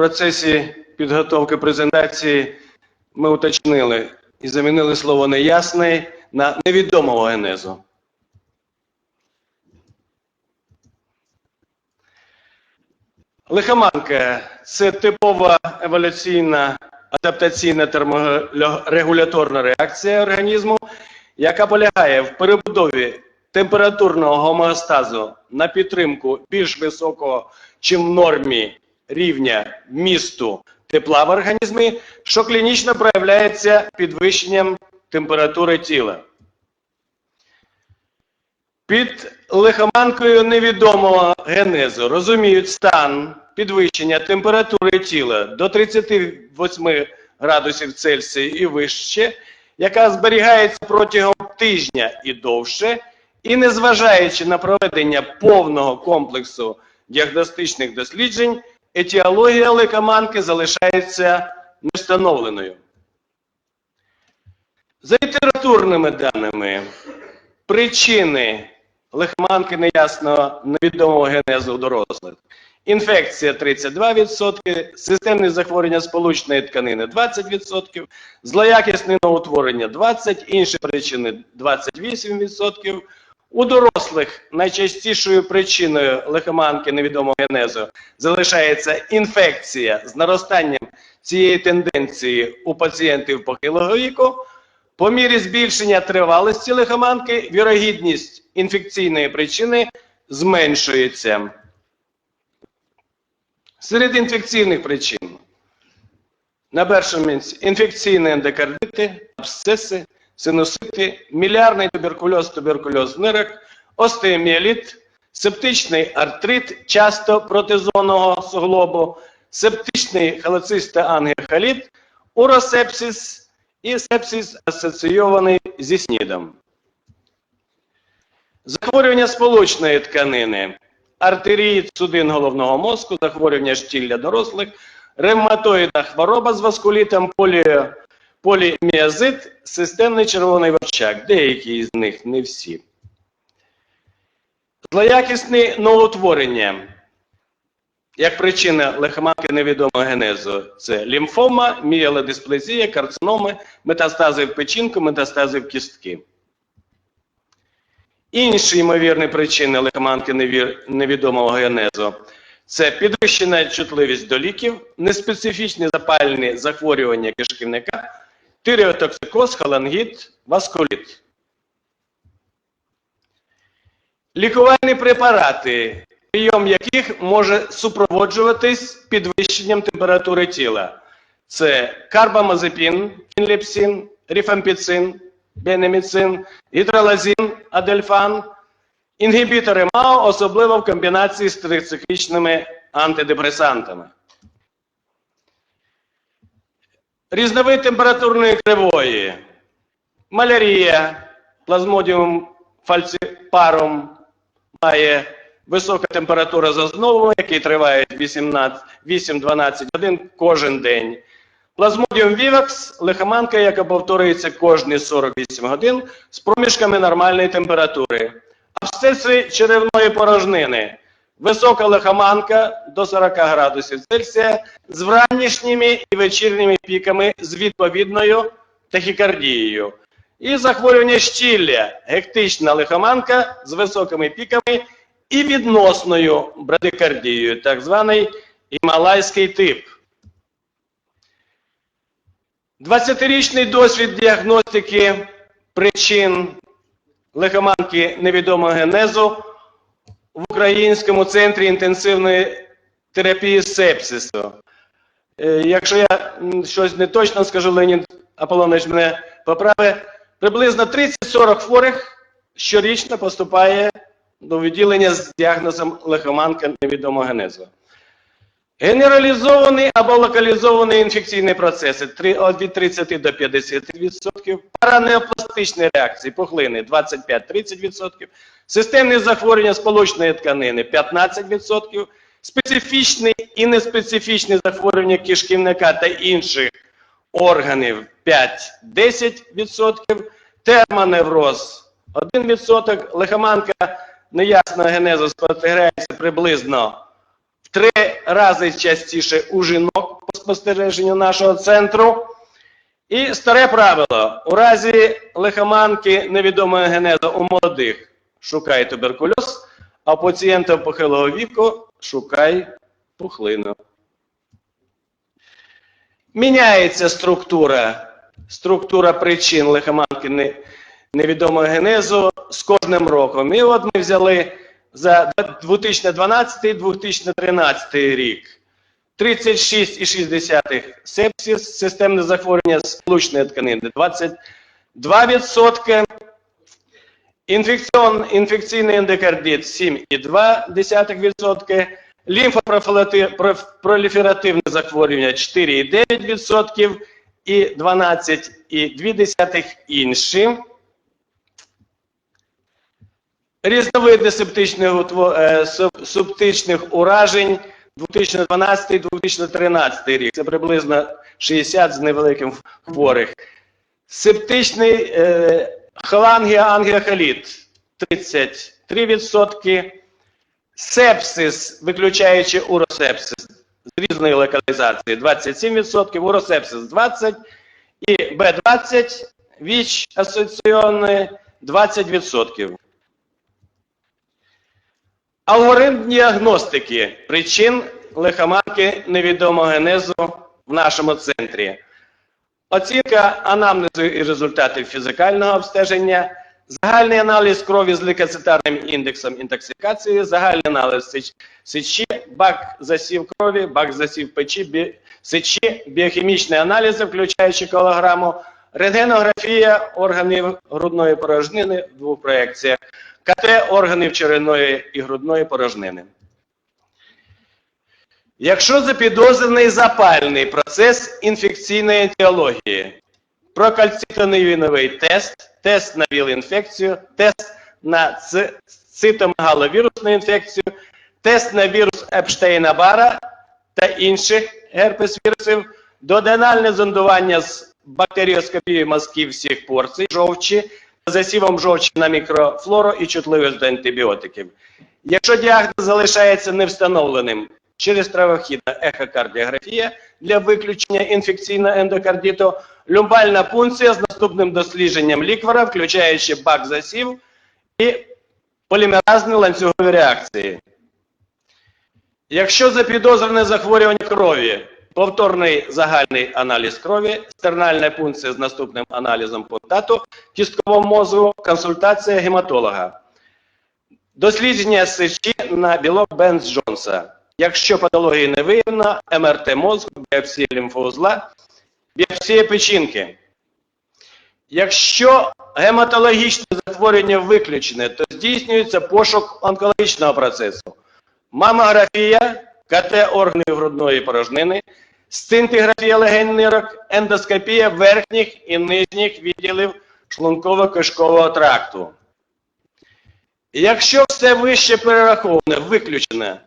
процесі підготовки презентації ми уточнили і замінили слово неясний на невідомого генезу. Лихоманка це типова еволюційна адаптаційна терморегуляторна реакція організму, яка полягає в перебудові температурного гомеостазу на підтримку більш високого, чим в нормі рівня вмісту тепла в організмі, що клінічно проявляється підвищенням температури тіла. Під лихоманкою невідомого генезу розуміють стан підвищення температури тіла до 38 градусів Цельсія і вище, яка зберігається протягом тижня і довше, і незважаючи на проведення повного комплексу діагностичних досліджень, етіологія лихоманки залишається невстановленою. За літературними даними, причини лихоманки неясного невідомого генезу дорослих. Інфекція 32%, системні захворювання сполучної тканини 20%, злоякісне новоутворення 20%, інші причини 28%. У дорослих найчастішою причиною лихоманки невідомого генезу залишається інфекція з наростанням цієї тенденції у пацієнтів похилого віку. По мірі збільшення тривалості лихоманки вірогідність інфекційної причини зменшується. Серед інфекційних причин на першому місці інфекційні ендокардити, абсцеси, синусити, мілярний туберкульоз, туберкульоз в нирах, остеоміеліт, септичний артрит, часто протезонного суглобу, септичний холецистий ангіохоліт, уросепсис і сепсис асоційований зі снідом. Захворювання сполучної тканини, артеріїд судин головного мозку, захворювання штілля дорослих, ревматоїдна хвороба з васкулітом, поліо, поліміазит, системний червоний верчак. Деякі з них, не всі. Злоякісне новоутворення. Як причина лихоманки невідомого генезу це лімфома, мієлодисплезія, карциноми, метастази в печінку, метастази в кістки. Інші ймовірні причини лихоманки невідомого генезу це підвищена чутливість до ліків, неспецифічні запальні захворювання кишківника, тиреотоксикоз, холангіт, васкуліт. Лікувальні препарати, прийом яких може супроводжуватись підвищенням температури тіла. Це карбамазепін, фінлепсин, рифампіцин, бенеміцин, гідролазін, адельфан, інгібітори МАО, особливо в комбінації з трициклічними антидепресантами. Різновид температурної кривої, малярія, плазмодіум фальципарум має висока температура за основу, який триває 8-12 годин кожен день. Плазмодіум вівакс лихоманка, яка повторюється кожні 48 годин з проміжками нормальної температури. Абсцеси черевної порожнини. Висока лихоманка до 40 градусів Цельсія з вранішніми і вечірніми піками з відповідною тахікардією. І захворювання щілля, гектична лихоманка з високими піками і відносною брадикардією, так званий гімалайський тип. 20-річний досвід діагностики причин лихоманки невідомого генезу Українському центрі інтенсивної терапії сепсису. Е, Якщо я щось не точно скажу, Леонід Аполлонович мене поправить, приблизно 30-40 хворих щорічно поступає до відділення з діагнозом лихоманка невідомого генезу. Генералізовані або локалізовані інфекційні процеси від 30 до 50%, паранеопластичні реакції, пухлини 25-30%, системні захворювання сполучної тканини 15%, специфічні і неспецифічні захворювання кишківника та інших органів 5-10%, термоневроз 1%, лихоманка неясного генезу спостерігається приблизно три рази частіше у жінок по спостереженню нашого центру. І старе правило: у разі лихоманки невідомого генезу у молодих шукай туберкульоз, а у пацієнтів похилого віку шукай пухлину. Міняється структура, структура причин лихоманки невідомого генезу з кожним роком. І от ми взяли за 2012-2013 рік. 36,6 сепсис, системне захворювання сполучної тканини 22%, інфекціон, інфекційний ендокардит 7,2%, лімфопроліферативне захворювання 4,9% і 12,2% інші. Різновиди септичних, е, септичних уражень 2012-2013 рік. Це приблизно 60 з невеликим хворих. Септичний е, холангіангіохоліт 33%. Сепсис, виключаючи уросепсис з різної локалізації 27%, уросепсис 20% і Б20, ВІЧ асоційований 20%. Алгоритм діагностики причин лихоманки невідомого генезу в нашому центрі. Оцінка анамнезу і результатів фізикального обстеження, загальний аналіз крові з лейкоцитарним індексом інтоксикації, загальний аналіз сечі, бак засів крові, бак засів печі, бі- сечі, біохімічні аналізи, включаючи колограму, рентгенографія органів грудної порожнини в двох проекціях, КТ органів черевної і грудної порожнини. Якщо запідозрений запальний процес інфекційної етіології, прокальцитоневіновий тест, тест на ВІЛ-інфекцію, тест на цитомегаловірусну інфекцію, тест на вірус Епштейна-Бара та інших герпес-вірусів, доденальне зондування з бактеріоскопією мазків всіх порцій жовчі, засівом жовчі на мікрофлору і чутливість до антибіотиків. Якщо діагноз залишається невстановленим через травохідна ехокардіографія для виключення інфекційного ендокардиту, люмбальна пункція з наступним дослідженням ліквора, включаючи бак засів і полімеразні ланцюгові реакції. Якщо запідозрене захворювання крові, повторний загальний аналіз крові, стернальна пункція з наступним аналізом потату кісткового мозку, консультація гематолога. Дослідження сечі на білок Бенз Джонса. Якщо патології не виявлено, МРТ мозку, біопсія лімфоузла, біопсія печінки. Якщо гематологічне захворювання виключене, то здійснюється пошук онкологічного процесу. Мамографія, КТ органів грудної порожнини, сцинтиграфія легень нирок, ендоскопія верхніх і нижніх відділів шлунково-кишкового тракту. Якщо все вище перераховане виключене,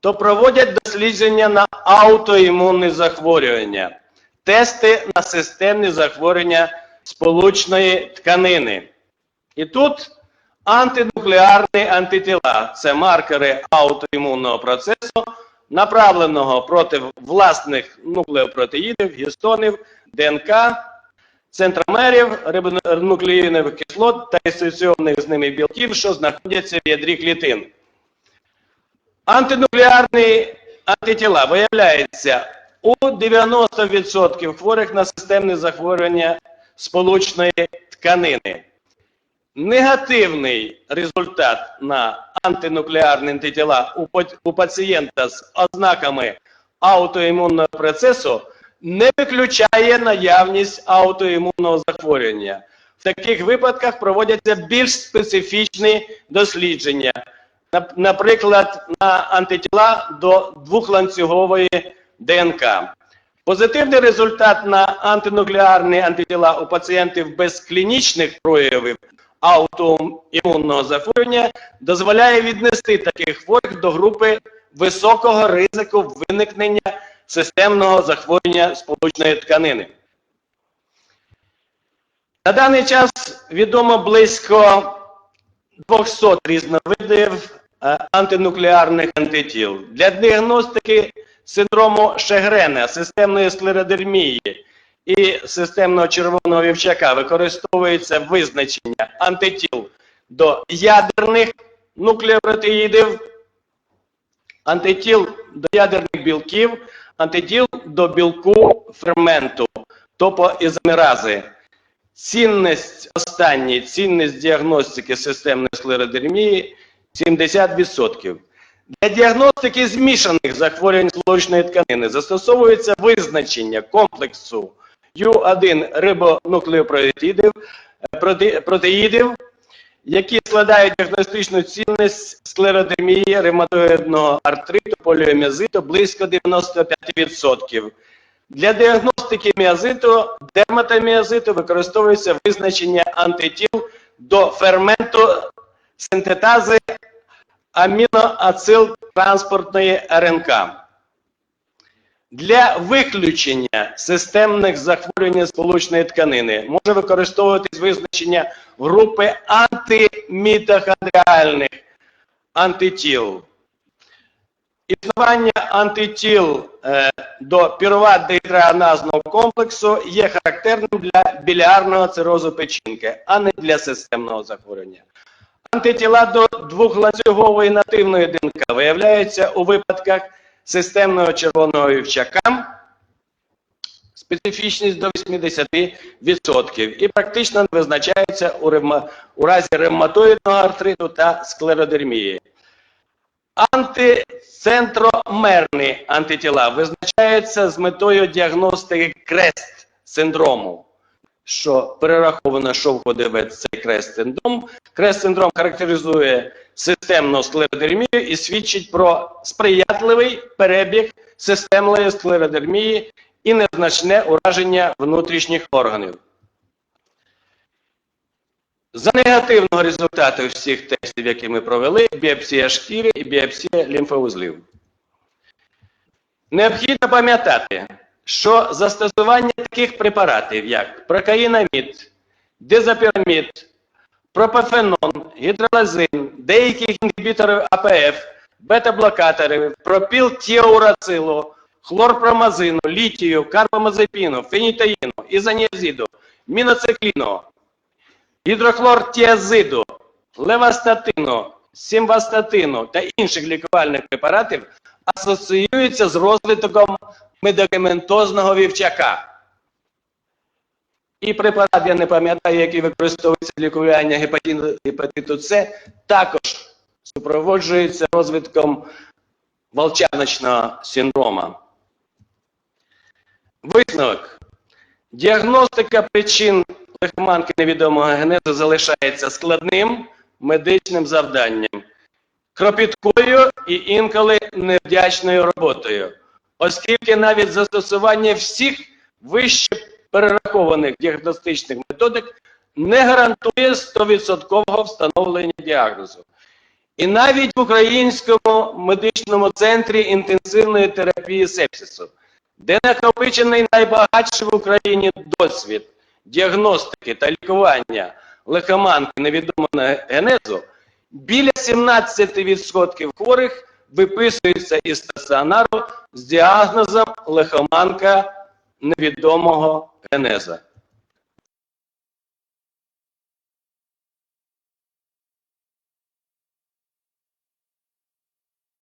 то проводять дослідження на аутоімунні захворювання, тести на системні захворювання сполучної тканини. І тут антинуклеарні антитіла це маркери аутоімунного процесу, направленого проти власних нуклеопротеїдів, гістонів, ДНК, центромерів, рибонуклеїнових кислот та асоційованих з ними білків, що знаходяться в ядрі клітин. Антинуклеарні антитіла виявляються у 90% хворих на системне захворювання сполучної тканини. Негативний результат на антинуклеарні антитіла у, пацієнта з ознаками аутоімунного процесу не виключає наявність аутоімунного захворювання. В таких випадках проводяться більш специфічні дослідження, наприклад, на антитіла до двохланцюгової ДНК. Позитивний результат на антинуклеарні антитіла у пацієнтів без клінічних проявів аутоімунного захворювання дозволяє віднести таких хворих до групи високого ризику виникнення системного захворювання сполучної тканини. На даний час відомо близько 200 різновидів е, антинуклеарних антитіл. Для діагностики синдрому Шегрена, системної склеродермії і системного червоного вівчака використовується визначення антитіл до ядерних нуклеопротеїдів, антитіл до ядерних білків, антитіл до білку ферменту, топоізомерази. Цінність останній, цінність діагностики системної склеродермії 70%. Для діагностики змішаних захворювань сполучної тканини застосовується визначення комплексу Ю1 рибонуклеопротеїдів, е, проте- протеїдів, які складають діагностичну цінність склеродермії, ревматоїдного артриту, поліоміозиту близько 95%. Для діагностики міозиту, дерматоміозиту використовується визначення антитіл до ферменту синтетази аміноацил транспортної РНК. Для виключення системних захворювань сполучної тканини може використовуватись визначення групи антимітохондріальних антитіл. Існування антитіл е, до піруват-дегідроаназного комплексу є характерним для білярного цирозу печінки, а не для системного захворювання. Антитіла до двохланцюгової нативної ДНК виявляються у випадках системного червоного вівчака, специфічність до 80% і практично не визначається у, ревма, у разі ревматоїдного артриту та склеродермії. Антицентромерні антитіла визначаються з метою діагностики крест синдрому, що перераховано, що входить в цей крест синдром. Крест синдром характеризує системну склеродермію і свідчить про сприятливий перебіг системної склеродермії і незначне ураження внутрішніх органів. За негативного результату всіх тестів, які ми провели, біопсія шкіри і біопсія лімфоузлів. Необхідно пам'ятати, що застосування таких препаратів, як прокаїнамід, дизапірамід, пропофенон, гідролазин, деяких інгібіторів АПФ, бета-блокаторів, пропілтіурацилу, хлорпромазину, літію, карбамазепіну, фенітаїну, ізоніазиду, міноцикліну, гідрохлортіазиду, левастатину, симвастатину та інших лікувальних препаратів асоціюються з розвитком медикаментозного вівчака. І препарат, я не пам'ятаю, який використовується для лікування гепатиту, С, також супроводжується розвитком волчаночного синдрома. Висновок. Діагностика причин лихоманки невідомого генезу залишається складним медичним завданням, кропіткою і інколи невдячною роботою, оскільки навіть застосування всіх вище перерахованих діагностичних методик не гарантує 100% встановлення діагнозу. І навіть в Українському медичному центрі інтенсивної терапії сепсису, де накопичений найбагатший в Україні досвід діагностики та лікування лихоманки невідомого генезу, біля 17% хворих виписуються із стаціонару з діагнозом лихоманка невідомого генеза.